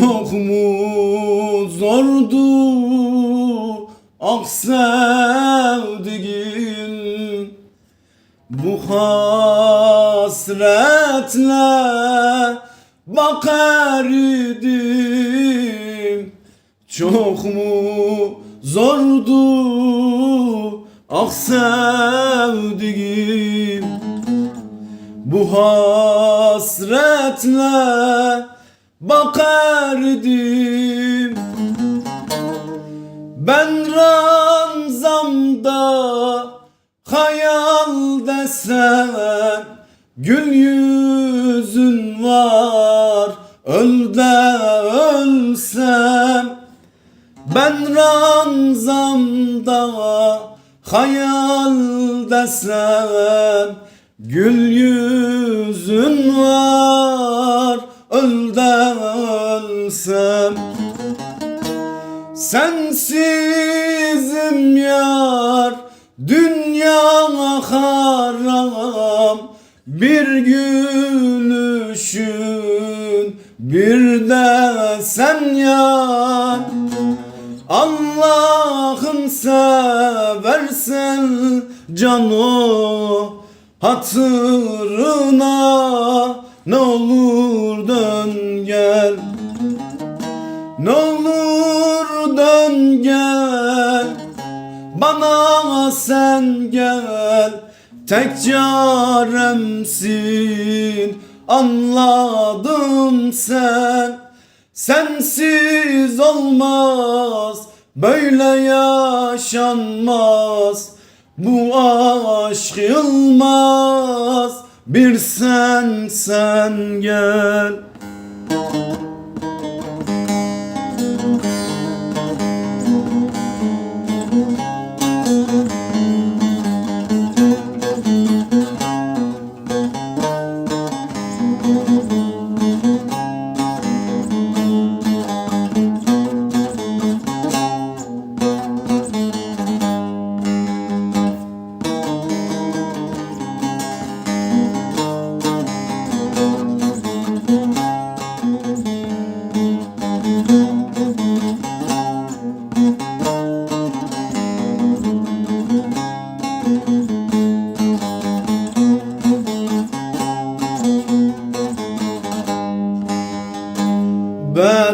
Çok mu zordu ah sevdiğin? Bu hasretle bakar idim. Çok mu zordu ah sevdiğin? Bu hasretle bakardım. Ben ranzamda hayal desen Gül yüzün var öl de ölsem. Ben ranzamda hayal desem Gül yüzün var öl Sensizim yar dünya haram. Bir gülüşün bir de sen yar. Allah'ım seversen cano hatırına ne olur dön gel. Ne olur dön gel. Bana sen gel. Tek çaremsin. Anladım sen. Sensiz olmaz. Böyle yaşanmaz. Bu aşk yılmaz Bir sen sen gel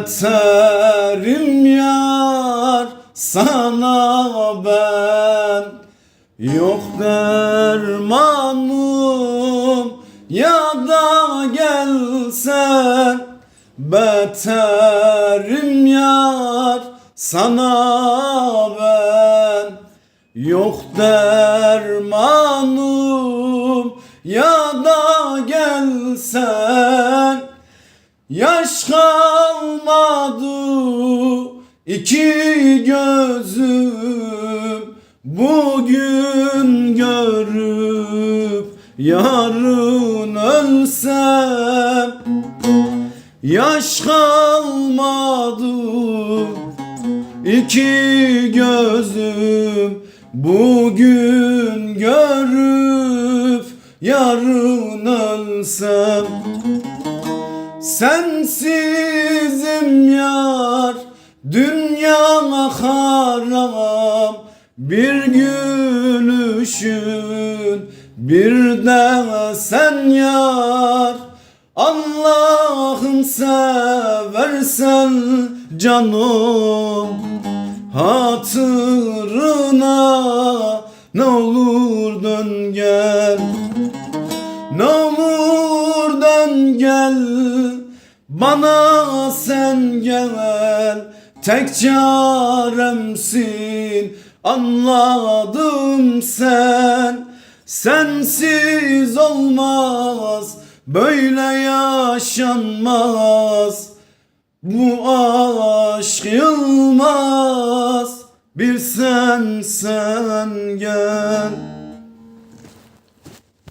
Beterim yar sana ben. Yok dermanım ya da gelsen. Beterim yar sana ben. Yok dermanım ya da gelsen Yaş kalmadı iki gözüm. Bugün görüp yarın ölsem. Yaş kalmadı iki gözüm. Bugün görüp yarın ölsem Sensizim yar dünya haram. Bir gülüşün bir de sen yar. Allah'ım seversen canım Hatırına ne olur dön gel. Ne olur dön gel Bana sen gel Tek çaremsin. Anladım sen Sensiz olmaz Böyle yaşanmaz. Bu aşk yılmaz Bir sen sen gel